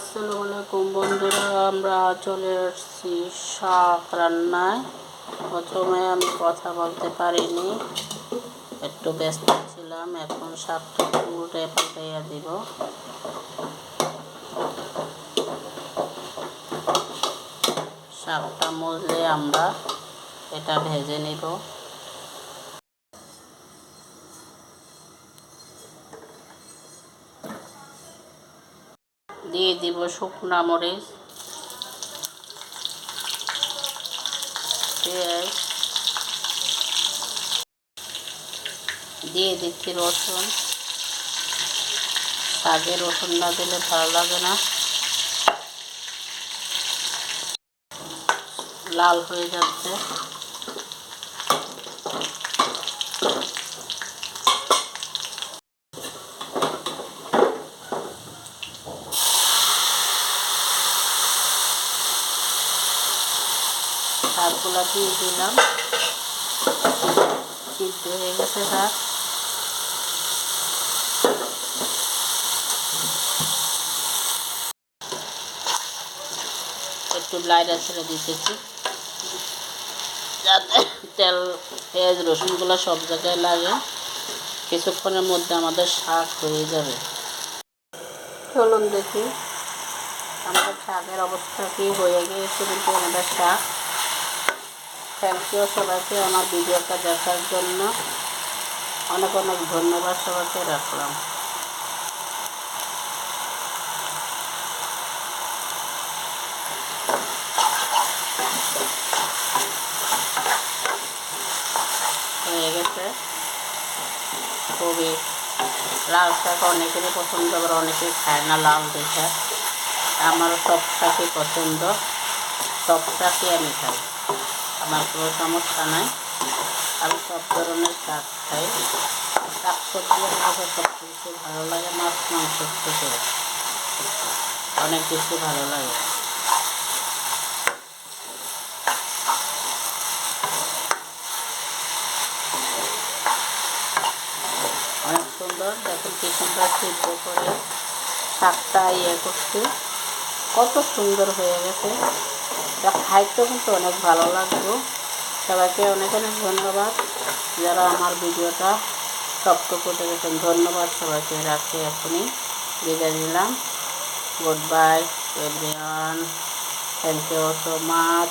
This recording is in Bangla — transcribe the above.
আসসালামু আলাইকুম বন্ধুরা, আমরা চলে আসছি শাক রান্নায়। প্রথমে আমি কথা বলতে পারিনি, একটু ব্যস্ত ছিলাম, এখন শাকটা উল্টে পাল্টাইয়া দিব। শাকটা মজলে আমরা এটা ভেজে নিব। দিয়ে দিব শুকনা মরিচ, পেঁয়াজ, দিয়ে দিচ্ছি রসুন। শাকে রসুন না দিলে ভালো লাগে না। লাল হয়ে যাচ্ছে। শাকগুলো দিয়ে দিলাম। সিদ্ধ হয়ে গেছে শাক একটু লাইটা ছেড়ে দিতেছি। যাতে তেল, পেঁয়াজ, রসুনগুলো সব জায়গায় লাগে। কিছুক্ষণের মধ্যে আমাদের শাক হয়ে যাবে। চলুন দেখি। আমাদের শাকের অবস্থা কি? হয়ে গিয়েছে কিন্তু আমাদের শাক। থ্যাংক ইউ সবাইকে আমার ভিডিওটা দেখার জন্য। অনেক অনেক ধন্যবাদ সবাইকে, রাখলাম। হয়ে গেছে। খুবই লাল শাক অনেকেরই পছন্দ করে অনেকেই খায় না লাল দেখে আমারও সব শাকই পছন্দ। সব শাকই আমি খাই। আমার কোনো সমস্যা নাই। আমি সব ধরনের শাক খাই। শাক সবজি আমাকে সব কিছু ভালো লাগে মাছ মাংস থেকে অনেক কিছু ভালো লাগে। অনেক সুন্দর দেখুন কি সুন্দর করে শাকটা ইয়ে করছি। কত সুন্দর হয়ে গেছে। এটা খাইতে কিন্তু অনেক ভালো লাগল। সবাইকে অনেক অনেক ধন্যবাদ। যারা আমার ভিডিওটা সবটুকু দেখেছেন ধন্যবাদ সবাইকে রাখি এখনই। বিদায় নিলাম। Good bye everyone thank you so much